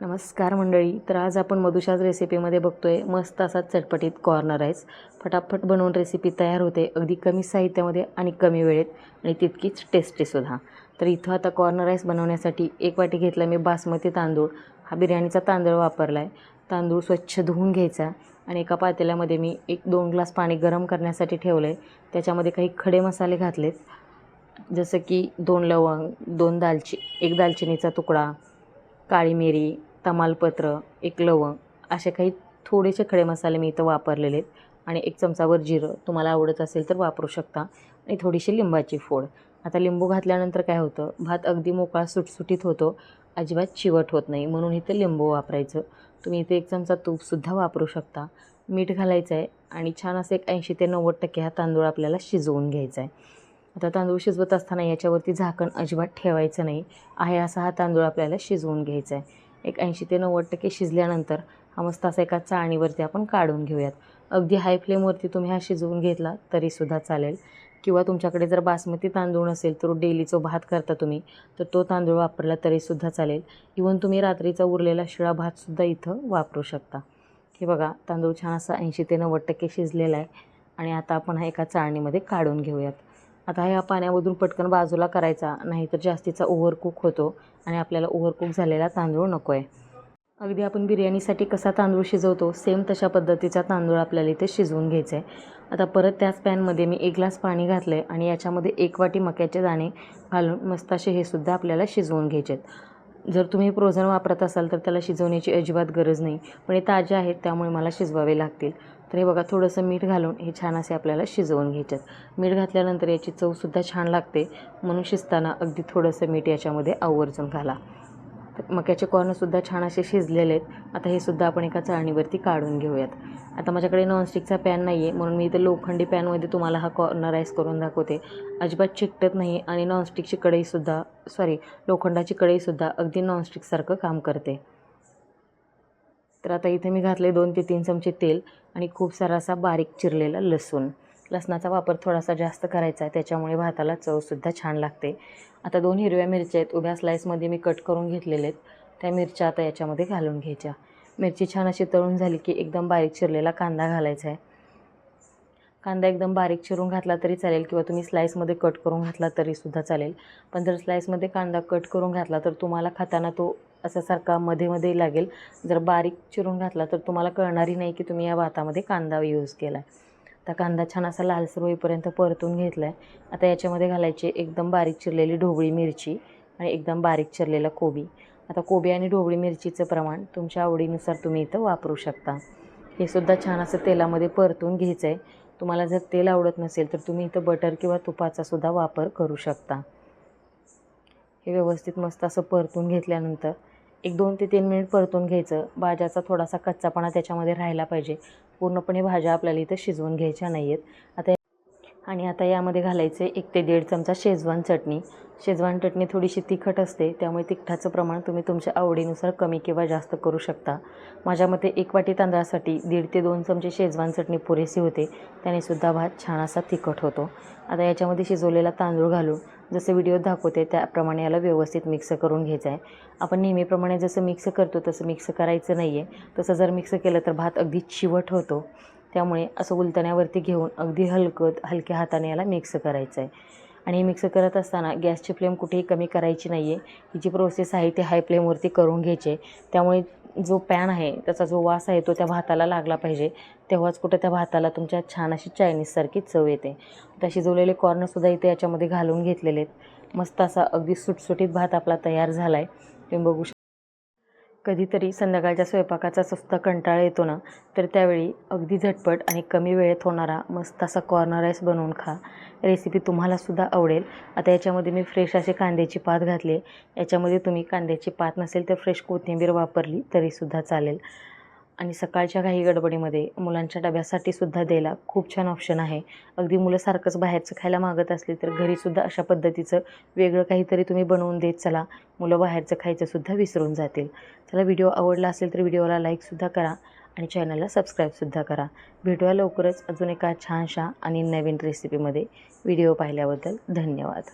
नमस्कार मंडळी तर आज आपण मधुशाज रेसिपीमध्ये बघतोय मस्त असा चटपटीत कॉर्नर राईस फटाफट बनवून रेसिपी तयार होते अगदी कमी साहित्यामध्ये आणि कमी वेळेत आणि तितकीच टेस्टीसुद्धा तर इथं आता कॉर्नर राईस बनवण्यासाठी एक वाटी घेतला मी बासमती तांदूळ. हा बिर्याणीचा तांदूळ वापरला आहे तांदूळ स्वच्छ धुवून घ्यायचा आणि एका पातेल्यामध्ये मी एक दोन ग्लास पाणी गरम करण्यासाठी ठेवलं आहे त्याच्यामध्ये काही खडे मसाले घातलेत. जसं की दोन लवंग दोन दालची एक दालचिनीचा तुकडा काळी मिरी तमालपत्र एक लवंग असे काही थोडेसे खडे मसाले मी इथं वापरलेले आहेत. आणि एक चमचावर जिरं तुम्हाला आवडत असेल तर वापरू शकता. आणि थोडीशी लिंबाची फोड. आता लिंबू घातल्यानंतर काय होतं? भात अगदी मोकळा सुटसुटीत होतो. अजिबात चिवट होत नाही. म्हणून इथं लिंबू वापरायचं. तुम्ही इथे एक चमचा तूपसुद्धा वापरू शकता. मीठ घालायचं आहे आणि छान असं एक ऐंशी ते नव्वद टक्के हा तांदूळ आपल्याला शिजवून घ्यायचा आहे. आता तांदूळ शिजवत असताना याच्यावरती झाकण अजिबात ठेवायचं नाही. आहे असा हा तांदूळ आपल्याला शिजवून घ्यायचा आहे. एक ऐंशी ते नव्वद टक्के शिजल्यानंतर हा मस्त असा एका चाळणीवरती आपण काढून घेऊयात. अगदी हाय फ्लेमवरती तुम्ही हा शिजवून घेतला तरीसुद्धा चालेल. किंवा तुमच्याकडे जर बासमती तांदूळ नसेल तर डेलीचा भात करता तुम्ही तर तो तांदूळ वापरला तरीसुद्धा चालेल. इवन तुम्ही रात्रीचा उरलेला शिळा भातसुद्धा इथं वापरू शकता. हे बघा तांदूळ छान असा ऐंशी ते नव्वद टक्के शिजलेला आहे. आणि आता आपण हा एका चाळणीमध्ये काढून घेऊयात. आता ह्या पाण्यामधून पटकन बाजूला करायचा नाहीतर जास्तीचा ओव्हरकुक होतो आणि आपल्याला ओव्हरकुक झालेला तांदूळ नको आहे अगदी आपण बिर्याणीसाठी कसा तांदूळ शिजवतो सेम तशा पद्धतीचा तांदूळ आपल्याला इथे शिजवून घ्यायचा आहे आता परत त्याच पॅनमध्ये मी एक ग्लास पाणी घातलं आहे आणि याच्यामध्ये एक वाटी मक्याचे दाणे घालून मस्त असे हे सुद्धा आपल्याला शिजवून घ्यायचे आहेत जर तुम्ही प्रोझन वापरत असाल तर त्याला शिजवण्याची अजिबात गरज नाही. पण हे ताजे आहेत त्यामुळे मला शिजवावे लागतील. तर हे बघा थोडंसं मीठ घालून हे छान असे आपल्याला शिजवून घ्यायच्यात मीठ घातल्यानंतर याची चवसुद्धा छान लागते. म्हणून शिजताना अगदी थोडंसं मीठ याच्यामध्ये आवर्जून घाला. मक्याचे कॉर्नसुद्धा छान असे शिजलेले आहेत. आता हे सुद्धा आपण एका चाळणीवरती काढून घेऊयात. आता माझ्याकडे नॉनस्टिकचा पॅन नाही आहे म्हणून मी इथे लोखंडी पॅनमध्ये तुम्हाला हा कॉर्नर राईस करून दाखवते. अजिबात चिकटत नाही आणि नॉनस्टिकची कढईसुद्धा सॉरी लोखंडाची कढईसुद्धा अगदी नॉनस्टिकसारखं काम करते. तर आता इथे मी घातले दोन ते तीन चमचे तेल आणि खूप सारा असा बारीक चिरलेला लसूण. लसणाचा वापर थोडासा जास्त करायचा आहे त्याच्यामुळे भाताला चवसुद्धा छान लागते. आता दोन हिरव्या मिरच्या आहेत उभ्या स्लाईसमध्ये मी कट करून घेतलेले आहेत. त्या मिरच्या आता याच्यामध्ये घालून घ्यायच्या. मिरची छान अशी तळून झाली की एकदम बारीक चिरलेला कांदा घालायचा आहे. कांदा एकदम बारीक चिरून घातला तरी चालेल किंवा तुम्ही स्लाईसमध्ये कट करून घातला तरीसुद्धा चालेल. पण जर स्लाईसमध्ये कांदा कट करून घातला तर तुम्हाला खाताना तो असा सारखा मध्ये मध्ये लागेल. जर बारीक चिरून घातला तर तुम्हाला कळणारही नाही की तुम्ही या भातामध्ये कांदा यूज केला आहे आता कांदा छान असा लालसर होईपर्यंत परतून घेतला आहे आता याच्यामध्ये घालायची एकदम बारीक चिरलेली ढोबळी मिरची आणि एकदम बारीक चिरलेला कोबी. आता कोबी आणि ढोबळी मिरचीचं प्रमाण तुमच्या आवडीनुसार तुम्ही इथं वापरू शकता. हे सुद्धा छान असं तेलामध्ये परतून घ्यायचं आहे तुम्हाला जर तेल आवडत नसेल तर तुम्ही इथं बटर किंवा तुपाचा सुद्धा वापर करू शकता. हे व्यवस्थित मस्त असं परतून घेतल्यानंतर एक दोन ते तीन मिनिट परतून घ्यायचं. भाज्याचा थोडासा कच्चापणा त्याच्यामध्ये राहायला पाहिजे. पूर्णपणे भाज्या आपल्याला इथं शिजवून घ्यायच्या नाही आहेत आता आणि आता यामध्ये घालायचे एक ते दीड चमचा शेजवान चटणी. शेजवान चटणी थोडीशी तिखट असते त्यामुळे तिखटाचं प्रमाण तुम्ही तुमच्या आवडीनुसार कमी किंवा जास्त करू शकता. माझ्या मते एक वाटी तांदळासाठी दीड ते दोन चमचे शेजवान चटणी पुरेशी होते. त्यानेसुद्धा भात छान असा तिखट होतो. आता याच्यामध्ये शिजवलेला तांदूळ घालून जसं व्हिडिओत दाखवते त्याप्रमाणे याला व्यवस्थित मिक्स करून घ्यायचं आहे आपण नेहमीप्रमाणे जसं मिक्स करतो तसं मिक्स करायचं नाही आहे तसं जर मिक्स केलं तर भात अगदी चिवट होतो. त्यामुळे असं उलटण्यावरती घेऊन अगदी हलकं हलक्या हाताने याला मिक्स करायचं आहे आणि मिक्स करत असताना गॅसची फ्लेम कुठेही कमी करायची नाही आहे ही जी प्रोसेस आहे ती हाय फ्लेमवरती करून घ्यायची. त्यामुळे जो पॅन आहे त्याचा जो वास आहे तो त्या भाताला लागला पाहिजे. तेव्हाच कुठं त्या भाताला तुमच्या छान अशी चायनीजसारखी चव येते. त्या शिजवलेले कॉर्नसुद्धा इथे याच्यामध्ये घालून घेतलेले आहेत. मस्त असा अगदी सुटसुटीत भात आपला तयार झाला आहे तुम्ही बघू शकता. कधीतरी संध्याकाळच्या स्वयंपाकाचा सुद्धा कंटाळा येतो ना तर त्यावेळी अगदी झटपट आणि कमी वेळेत होणारा मस्त असा कॉर्नर राईस बनवून खा. रेसिपी तुम्हालासुद्धा आवडेल. आता याच्यामध्ये मी फ्रेश असे कांद्याची पात घातली याच्यामध्ये तुम्ही कांद्याची पात नसेल तर फ्रेश कोथिंबीर वापरली तरीसुद्धा चालेल. आणि सकाळच्या काही गडबडीमध्ये मुलांच्या डब्यासाठी सुद्धा द्यायला खूप छान ऑप्शन आहे. अगदी मुलं सारखंच बाहेरचं खायला मागत असली तर घरीसुद्धा अशा पद्धतीचं वेगळं काहीतरी तुम्ही बनवून देत चला. मुलं बाहेरचं खायचंसुद्धा विसरून जातील. चला व्हिडिओ आवडला असेल तर व्हिडिओला लाईकसुद्धा करा आणि चॅनलला सबस्क्राईबसुद्धा करा. भेटूया लवकरच अजून एका छानशा आणि नवीन रेसिपीमध्ये व्हिडिओ पाहिल्याबद्दल धन्यवाद.